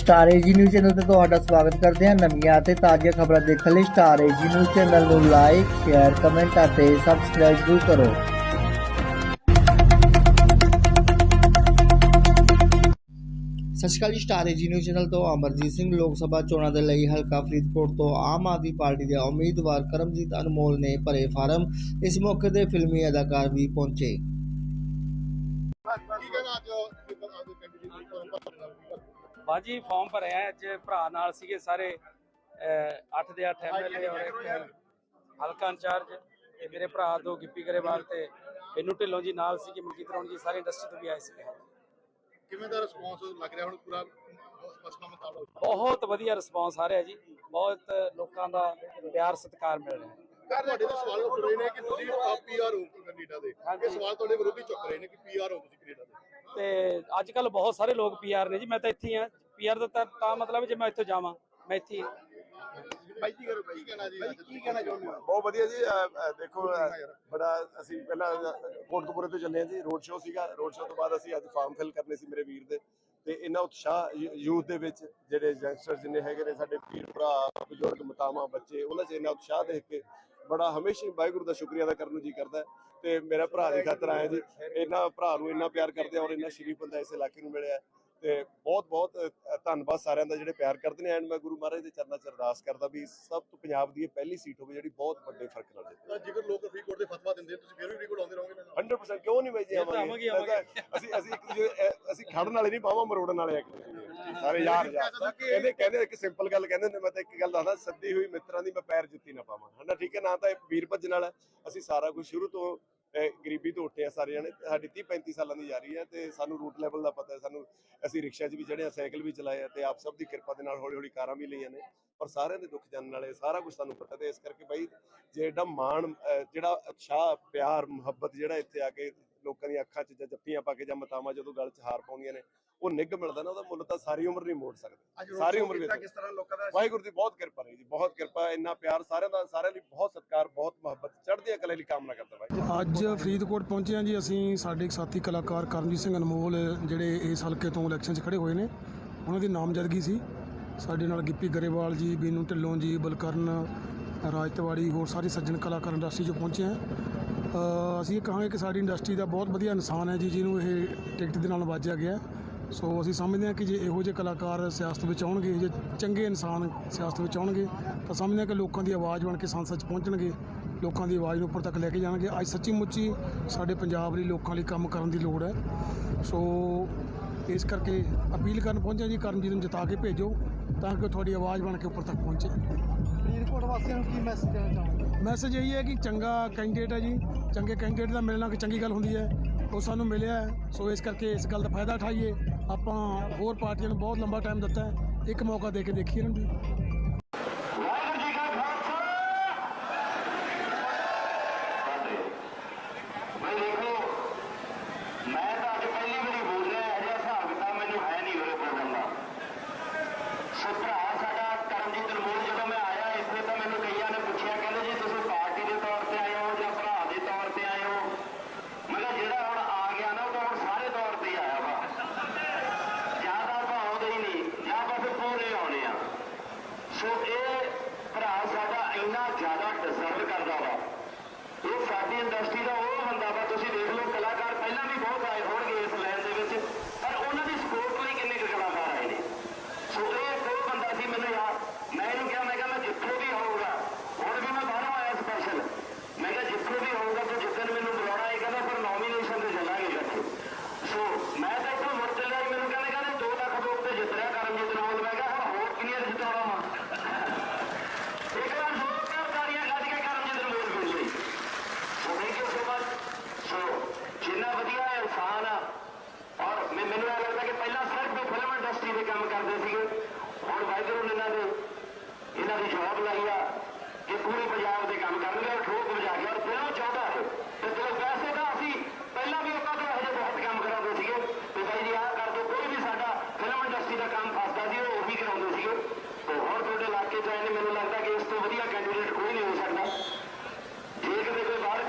Star AG news channel ਤੇ ਤੁਹਾਡਾ ਸਵਾਗਤ ਕਰਦੇ ਹਾਂ ਨਵੀਆਂ ਅਤੇ ਤਾਜ਼ੀਆਂ ਖਬਰਾਂ ਦੇਖਣ ਲਈ ਸਟਾਰ ਏਜੀ ਨਿਊਜ਼ ਚੈਨਲ ਨੂੰ ਲਾਈਕ ਸ਼ੇਅਰ ਕਮੈਂਟ ਅਤੇ ਸਬਸਕ੍ਰਾਈਬ ਜ਼ਰੂਰ ਕਰੋ। ਸਤਿ ਸ਼੍ਰੀ ਅਕਾਲ ਜੀ ਸਟਾਰ ਏਜੀ ਨਿਊਜ਼ ਚੈਨਲ ਤੋਂ ਅਮਰਜੀਤ ਸਿੰਘ। ਲੋਕ ਸਭਾ ਚੋਣਾਂ ਦੇ ਲਈ ਹਲਕਾ ਫਰੀਦਕੋਟ ਤੋਂ ਆਮ ਆਦਮੀ ਪਾਰਟੀ ਦੇ ਉਮੀਦਵਾਰ ਕਰਮਜੀਤ ਅਨਮੋਲ ਨੇ ਭਰੇ ਫਾਰਮ। ਇਸ ਮੌਕੇ ਤੇ ਫਿਲਮੀ ਅਦਾਕਾਰ ਵੀ ਪਹੁੰਚੇ। ਬਾਜੀ ਫਾਰਮ ਭਰਿਆ ਅੱਜ ਭਰਾ ਨਾਲ ਸੀਗੇ ਸਾਰੇ 8 ਦੇ 8 ਐਮਐਲਏ ਔਰ ਹਲਕਾ ਇੰਚਾਰਜ ਤੇ ਮੇਰੇ ਭਰਾ ਦੋ ਗਿੱਪੀ ਗਰੇਵਾਲ ਤੇ ਬੈਨੂ ਢਿੱਲੋਂ ਜੀ ਨਾਲ ਸੀਗੇ ਮਲਕੀਤ ਰੌਣ ਜੀ ਸਾਰੇ ਇੰਡਸਟਰੀ ਤੋਂ ਵੀ ਆਏ ਸੀਗੇ। ਕਿਵੇਂ ਦਾ ਰਿਸਪੌਂਸ ਲੱਗ ਰਿਹਾ ਹੁਣ ਪੂਰਾ ਬਹੁਤ ਵਧੀਆ ਰਿਸਪਾਂਸ ਆ ਰਿਹਾ ਜੀ। ਬਹੁਤ ਲੋਕਾਂ ਦਾ ਪਿਆਰ ਸਤਿਕਾਰ ਮਿਲ ਰਿਹਾ। ਤੁਹਾਡੇ ਤੋਂ ਸਵਾਲ ਉੱਠ ਰਹੇ ਨੇ ਕਿ ਤੁਸੀਂ ਪੀਆਰ ਹੋ ਕੈਨੇਡਾ ਦੇ। ਇਹ ਸਵਾਲ ਤੁਹਾਡੇ ਵਿਰੋਧੀ ਚੁੱਕ ਰਹੇ ਨੇ ਕਿ ਪੀਆਰ ਹੋ ਤੁਸੀਂ ਕੈਨੇਡਾ ਦੇ। ਤੇ ਅੱਜ ਕੱਲ ਬਹੁਤ ਸਾਰੇ ਲੋਕ ਪੀਆਰ ਨੇ ਜੀ ਮੈਂ ਤਾਂ ਇੱਥੇ ਹੀ ਆ ਪੀਆਰ ਦਾ ਤਾਂ ਤਾਂ ਮਤਲਬ ਜੇ ਮੈਂ ਇੱਥੋਂ ਜਾਵਾਂ ਮੈਂ ਇੱਥੇ। ਬਾਈ ਕੀ ਕਰੋ ਕੀ ਕਹਿਣਾ ਜੀ ਕੀ ਕਹਿਣਾ ਚਾਹੁੰਦੇ ਹੋ? ਬਹੁਤ ਵਧੀਆ ਜੀ ਅਹ, ਅਹ, ਦੇਖੋ ਅਹ, ਬੜਾ ਅਸੀਂ ਪਹਿਲਾਂ ਕੋਟਕਪੂਰੇ ਤੋਂ ਚੱਲੇ ਹਾਂ ਜੀ ਰੋਡ ਸ਼ੋਅ ਸੀਗਾ। ਰੋਡ ਸ਼ੋਅ ਤੋਂ ਬਾਅਦ ਅਸੀਂ ਅੱਜ ਫਾਰਮ ਫਿਲ ਕਰਨੇ ਸੀ ਮੇਰੇ ਵੀਰ ਦੇ। ਤੇ ਇੰਨਾ ਉਤਸ਼ਾਹ ਯੂਥ ਦੇ ਵਿੱਚ ਜਿਹੜੇ ਯੰਗਸਟਰ ਜਿੰਨੇ ਹੈਗੇ ਨੇ ਸਾਡੇ ਵੀਰ ਭਰਾ ਬਜ਼ੁਰਗ ਮਤਾਵਾਂ ਬੱਚੇ ਉਹਨਾਂ 'ਚ ਇੰਨਾ ਉਤਸ਼ਾਹ ਦੇਖ ਕੇ ਬੜਾ ਹਮੇਸ਼ਾ ਹੀ ਵਾਹਿਗੁਰੂ ਦਾ ਸ਼ੁਕਰੀਆ ਅਦਾ ਕਰਨ ਨੂੰ ਜੀ ਕਰਦਾ ਹੈ। ਤੇ ਮੇਰਾ ਭਰਾ ਦੀ ਖਾਤਰ ਆਇਆ ਜੀ ਇੰਨਾ ਭਰਾ ਨੂੰ ਇੰਨਾ ਪਿਆਰ ਕਰਦੇ ਆ ਔਰ ਇੰਨਾ ਸ਼ਰੀਫ ਬੰਦਾ ਇਸ ਇਲਾਕੇ ਨੂੰ ਮਿਲਿਆ ਹੈ। ਤੇ ਬਹੁਤ ਬਹੁਤ ਧੰਨਵਾਦ ਸਾਰਿਆਂ ਦਾ ਜਿਹੜੇ ਪਿਆਰ ਕਰਦੇ ਨੇ। ਐਂਡ ਮੈਂ ਗੁਰੂ ਮਹਾਰਾਜ ਦੇ ਚਰਨਾਂ 'ਚ ਅਰਦਾਸ ਕਰਦਾ ਵੀ ਸਭ ਤੋਂ ਪੰਜਾਬ ਦੀ ਇਹ ਪਹਿਲੀ ਸੀਟ ਹੋਵੇ ਜਿਹੜੀ ਬਹੁਤ ਵੱਡੇ ਫ਼ਰਕ ਨਾਲ ਜਿੱਤੇ ਜੇਕਰ ਲੋਕ ਫਰੀਦਕੋਟ ਦੇ ਫਤਵਾ ਦਿੰਦੇ ਤੁਸੀਂ ਫਿਰ ਵੀ ਫਰੀਦਕੋਟ ਆਉਂਦੇ ਰਹੋਗੇ ਨਾ? 100% ਕਿਉਂ ਨਹੀਂ ਬਾਈ ਜੀ ਆਵਾਂਗੇ। ਅਸੀਂ ਅਸੀਂ ਇੱਕ ਦੂਜੇ ਅਹ, ਅਸੀਂ ਖੜਨ ਵਾਲੇ ਨਹੀਂ ਪਾਵਾਂ ਮਰੋੜਨ ਵਾਲੇ ਆ। ਸਾਰੇ ਯਾਰ ਯਾਰ। ਕਹਿੰਦੇ ਕਹਿੰਦੇ ਇੱਕ ਸਿੰਪਲ ਗੱਲ ਕਹਿੰਦੇ ਨੇ ਮੈਂ ਤਾਂ ਇੱਕ ਗੱਲ ਦੱਸਦਾ ਸੱਦੀ ਹੋਈ ਮਿੱਤਰਾਂ ਦੀ ਮੈਂ ਪੈਰ ਜੁੱਤੀ ਨਾ ਪਾਵਾਂ। ਹਨਾ ਠੀਕ ਹੈ ਨਾ ਤਾਂ ਇਹ ਵੀਰ ਭੱਜਣ ਵਾਲਾ ਅਸੀਂ ਸਾਰਾ ਕੁਝ ਸ਼ੁਰੂ ਤੋਂ ਗਰੀਬੀ ਤੋਂ ਉੱਠੇ ਆ ਸਾਰੇ ਜਣੇ। ਸਾਡੀ 30 35 ਸਾਲਾਂ ਦੀ ਯਾਰੀ ਹੈ ਤੇ ਸਾਨੂੰ ਰੂਟ ਲੈਵਲ ਦਾ ਪਤਾ ਹੈ। ਸਾਨੂੰ ਅਸੀਂ ਰਿਕਸ਼ਾ 'ਚ ਵੀ ਚੜ੍ਹੇ ਆ ਸਾਈਕਲ ਵੀ ਚਲਾਏ ਆ ਤੇ ਆਪ ਸਭ ਦੀ ਕਿਰਪਾ ਦੇ ਨਾਲ ਹੌਲੀ ਹੌਲੀ ਕਾਰਾਂ ਵੀ ਲਈਆਂ ਨੇ। ਪਰ ਸਾਰਿਆਂ ਦੇ ਦੁੱਖ ਜਾਣਨ ਵਾਲੇ ਸਾਰਾ ਕੁਝ ਸਾਨੂੰ ਪਤਾ ਤੇ ਇਸ ਕਰਕੇ ਬਾਈ ਜੇ ਏਡਾ ਮਾਣ ਜਿਹੜਾ ਉਤਸ਼ਾਹ ਪਿਆਰ ਮੁਹੱਬਤ ਜਿਹੜਾ ਇੱਥੇ ਆ ਕੇ ਲੋਕਾਂ ਦੀਆਂ ਅੱਖਾਂ 'ਚ ਜਾਂ ਜੱਫੀਆਂ ਪਾ ਕੇ ਜਾਂ ਮਤਾਵਾਂ ਜਦੋਂ ਗਲ 'ਚ ਹਾਰ ਪਾਉਂਦੀਆਂ ਨੇ ਉਹ ਨਿੱਘ ਮਿਲਦਾ ਨਾ ਉਹਦਾ ਮੁੱਲ ਤਾਂ ਸਾਰੀ ਉਮਰ ਨਹੀਂ ਮੋੜ ਸਕਦੇ। ਸਾਰੀ ਉਮਰ ਵਿੱਚ ਕਿਸ ਤਰ੍ਹਾਂ ਲੋਕਾਂ ਦਾ ਵਾਹਿਗੁਰੂ ਦੀ ਬਹੁਤ ਕਿਰਪਾ ਰਹੀ ਜੀ ਬਹੁਤ ਕਿਰਪਾ ਇੰਨਾ ਪਿਆਰ ਸਾਰਿਆਂ ਦਾ ਸਾਰਿਆਂ ਲਈ ਬਹੁਤ ਸਤਿਕਾਰ ਬਹੁਤ ਮੁਹੱਬਤ ਚੜ੍ਹਦੀ ਲਈ ਕਾਮਨਾ ਕਰਦਾ ਬਾਈ? ਅੱਜ ਫਰੀਦਕੋਟ ਪਹੁੰਚੇ ਹਾਂ ਜੀ ਅਸੀਂ, ਸਾਡੇ ਇੱਕ ਸਾਥੀ ਕਲਾਕਾਰ ਕਰਮਜੀਤ ਸਿੰਘ ਅਨਮੋਲ, ਜਿਹੜੇ ਇਸ ਹਲਕੇ ਤੋਂ ਇਲੈਕਸ਼ਨ 'ਚ ਖੜੇ ਹੋਏ ਨੇ। ਉਹਨਾਂ ਦੀ ਨਾਮਜ਼ਦਗੀ ਸੀ। ਸਾਡੇ ਨਾਲ ਗਿੱਪੀ ਗਰੇਵਾਲ ਜੀ, ਬੀਨੂ ਢਿੱਲੋਂ ਜੀ, ਬਲਕਰਨ ਰਾਜ ਤਿਵਾੜੀ ਹੋਰ ਸਾਰੇ ਸੱਜਣ ਕਲਾਕਾਰ ਇੰਡਸਟਰੀ 'ਚ ਪਹੁੰਚੇ ਹਾਂ। ਅਸੀਂ ਇਹ ਕਹਾਂਗੇ ਕਿ ਸਾਡੀ ਇੰਡਸਟਰੀ ਦਾ ਬਹੁਤ ਵਧੀਆ ਇਨਸਾਨ ਹੈ ਜੀ, ਜਿਹਨੂੰ ਇਹ ਟਿਕਟ ਦੇ ਨਾਲ ਵਾਜਿਆ ਗਿਆ। ਸੋ ਅਸੀਂ ਸਮਝਦੇ ਹਾਂ ਕਿ ਜੇ ਇਹੋ ਜਿਹੇ ਕਲਾਕਾਰ ਸਿਆਸਤ ਵਿੱਚ ਆਉਣਗੇ ਜੇ ਚੰਗੇ ਇਨਸਾਨ ਸਿਆਸਤ ਵਿੱਚ ਆਉਣਗੇ ਤਾਂ ਸਮਝਦੇ ਹਾਂ ਕਿ ਲੋਕਾਂ ਦੀ ਆਵਾਜ਼ ਬਣ ਕੇ ਸੰਸਦ 'ਚ ਪਹੁੰਚਣਗੇ ਲੋਕਾਂ ਦੀ ਆਵਾਜ਼ ਨੂੰ ਉੱਪਰ ਤੱਕ ਲੈ ਕੇ ਜਾਣਗੇ। ਅੱਜ ਸੱਚੀ ਮੁੱਚੀ ਸਾਡੇ ਪੰਜਾਬ ਲਈ ਲੋਕਾਂ ਲਈ ਕੰਮ ਕਰਨ ਦੀ ਲੋੜ ਹੈ। ਸੋ ਇਸ ਕਰਕੇ ਅਪੀਲ ਕਰਨ ਪਹੁੰਚੇ ਜੀ ਕਰਮਜੀਤ ਨੂੰ ਜਿਤਾ ਕੇ ਭੇਜੋ ਤਾਂ ਕਿ ਤੁਹਾਡੀ ਆਵਾਜ਼ ਬਣ ਕੇ ਉੱਪਰ ਤੱਕ ਪਹੁੰਚੇ। ਫਰੀਦਕੋਟ ਵਾਸੀਆਂ ਨੂੰ ਕੀ ਮੈਸੇਜ ਦੇਣਾ ਚਾਹੁੰਦੇ ਮੈਸੇਜ ਇਹੀ ਹੈ ਕਿ ਚੰਗਾ ਕੈਂਡੀਡੇਟ ਹੈ ਜੀ। ਚੰਗੇ ਕੈਂਡੀਡੇਟ ਦਾ ਮਿਲਣਾ ਕਿ ਚੰਗੀ ਗੱਲ ਹੁੰਦੀ ਹੈ। ਉਹ ਸਾਨੂੰ ਮਿਲਿਆ ਸੋ ਇਸ ਕਰਕੇ ਇਸ ਗੱਲ ਦਾ ਫਾਇਦਾ ਉਠਾਈਏ। ਆਪਾਂ ਹੋਰ ਪਾਰਟੀਆਂ ਨੂੰ ਬਹੁਤ ਲੰਬਾ ਟਾਈਮ ਦਿੱਤਾ ਹੈ। ਇੱਕ ਮੌਕਾ ਦੇ ਕੇ ਦੇਖੀਏ ਇਹਨਾਂ ਨੂੰ ਮੈਂ ਦੇਖੋ ਮੈਂ ਤਾਂ ਅੱਜ ਪਹਿਲੀ ਵਾਰੀ ਬੋਲ ਰਿਹਾ ਇਹ ਜਿਹਾ ਹਿਸਾਬ ਕਿਤਾਬ ਮੈਨੂੰ ਹੈ ਨਹੀਂ ਉਰੇ ਬੋਲਣ ਦਾ ਸੋ ਭਰਾ ਸਾਡਾ ਕਰਮਜੀਤ ਅਨਮੋਲ ਜਦੋਂ ਮੈਂ ਆਇਆ ਇੱਥੇ ਤਾਂ ਮੈਨੂੰ ਕਈਆਂ ਨੇ ਪੁੱਛਿਆ ਕਹਿੰਦੇ ਜੀ ਤੁਸੀਂ ਪਾਰਟੀ ਦੇ ਤੌਰ ਤੇ ਆਏ ਹੋ ਜਾਂ ਭਰਾ ਦੇ ਤੌਰ ਤੇ ਆਏ ਹੋ ਮੈਂ ਕਿਹਾ ਜਿਹੜਾ ਹੁਣ ਆ ਗਿਆ ਨਾ ਉਹ ਤਾਂ ਹੁਣ ਸਾਰੇ ਤੌਰ ਤੇ ਹੀ ਆਇਆ ਵਾ ਜਾਂ ਤਾਂ ਆਪਾਂ ਆਉਂਦੇ ਹੀ ਨਹੀਂ ਜਾਂ ਬਸ ਪੂਰੇ ਆ ਸੋ ਇਹ ਭਰਾ ਸਾਡਾ ਇੰਨਾ ਜ਼ਿਆਦਾ ਡਿਜ਼ਰਵ ਕਰਦਾ ਵਾ। ਇਹ ਸਾਡੀ ਇੰਡਸਟਰੀ ਦਾ ਉਹ ਬੰਦਾ ਵਾ, ਤੁਸੀਂ ਦੇਖ ਲਓ ਕਲਾਕਾਰ ਪਹਿਲਾਂ ਵੀ ਬਹੁਤ ਆਏ ਹੋਣਗੇ ਇਸ ਲਾਈਨ ਦੇ ਵਿੱਚ ਪਰ ਉਹਨਾਂ ਦੀ ਸਪੋਰਟ ਲਈ ਕਿੰਨੇ ਕੁ ਕਲਾਕਾਰ ਆਏ ਨੇ ਸੋ ਇਹ ਉਹ ਬੰਦਾ ਸੀ ਮੈਨੂੰ ਯਾਰ ਮੈਂ ਇਹਨੂੰ ਕਿਹਾ ਮੈਂ ਕਿਹਾ ਮੈਂ ਜਿੱਥੇ ਵੀ ਹੋਊਗਾ ਹੁਣ ਵੀ ਮੈਂ ਬਾਹਰੋਂ ਆਇਆ ਸਪੈਸ਼ਲ ਮੈਂ ਕਿਹਾ ਜਿੱਥੇ ਵੀ ਹੋਊਗਾ ਤੂੰ ਜਿੱਦਣ ਮੈਨੂੰ ਬੁਲਾਉਣਾ ਇਹ ਕਹਿੰਦਾ ਪਰ ਨੋਮੀਨੇਸ਼ਨ ਤੇ ਚੱਲਾਂਗੇ ਇਕੱਠੇ ਸੋ ਮੈਂ ਤਾਂ ਇੱਥੋਂ ਮੁੜ ਚੱਲਿਆ ਜੀ, ਮੈਨੂੰ ਕਹਿੰਦੇ ਕਹਿੰਦੇ 2 ਲੱਖ ਵੋਟ ਤੇ ਜਿੱਤ ਰਿਹਾ ਕਰਮਜੀਤ ਨਾਲ ਮੈਂ ਕਿਹਾ ਹੁਣ ਹੋਰ ਕਿੰਨੀਆਂ ਜਿਤਾਉਣਾ ਵਾ ਇੱਕ ਵਾਰ ਹੋਰ ਸਰਕਾਰੀਆਂ ਕੱਢ ਕੇ ਕਰਮਜੀਤ ਨੂੰ ਵੋਟ ਮਿਲ ਲਈ so thank you so much so ਜਿੰਨਾ ਵਧੀਆ ਇਨਸਾਨ ਆ ਔਰ ਮੈਨੂੰ ਇਹ ਲੱਗਦਾ ਕਿ ਪਹਿਲਾਂ ਸਿਰਫ ਫਿਲਮ ਇੰਡਸਟਰੀ ਦੇ ਕੰਮ ਕਰਦੇ ਸੀਗੇ। ਹੁਣ ਵਾਹਿਗੁਰੂ ਨੇ ਇਹਨਾਂ ਦੇ, ਇਹਨਾਂ ਦੀ ਜੌਬ ਲਾਈ ਆ ਕਿ ਪੂਰੇ ਪੰਜਾਬ ਦੇ ਕੰਮ ਕਰਨਗੇ ਔਰ ਠੋਕ ਵਜਾ ਕੇ, ਔਰ ਦਿਲੋਂ ਚਾਹੁੰਦਾ ਹੈ ਤੇ ਚਲੋ ਵੈਸੇ ਤਾਂ ਅਸੀਂ ਪਹਿਲਾਂ ਵੀ ਉਹਨਾਂ ਤੋਂ ਇਹੋ ਜਿਹੇ ਬਹੁਤ ਕੰਮ ਕਰਾਉਂਦੇ ਸੀਗੇ ਤੇ ਬਾਈ ਜੀ ਆਹ ਕਰ ਦਿਓ, ਕੋਈ ਵੀ ਸਾਡਾ ਫਿਲਮ ਇੰਡਸਟਰੀ ਦਾ ਕੰਮ ਫਸਦਾ ਸੀ, ਉਹ ਉਹੀ ਕਰਾਉਂਦੇ ਸੀਗੇ। ਤੇ ਹੁਣ ਤੁਹਾਡੇ ਇਲਾਕੇ 'ਚ ਆਏ ਨੇ ਮੈਨੂੰ ਲੱਗਦਾ ਕਿ ਇਸ ਤੋਂ ਵਧੀਆ ਕੈਂਡੀਡੇਟ ਕੋਈ ਨਹੀਂ ਹੋ ਸਕਦਾ। ਜੇ ਕਿਤੇ ਕੋਈ ਬਾਹਰ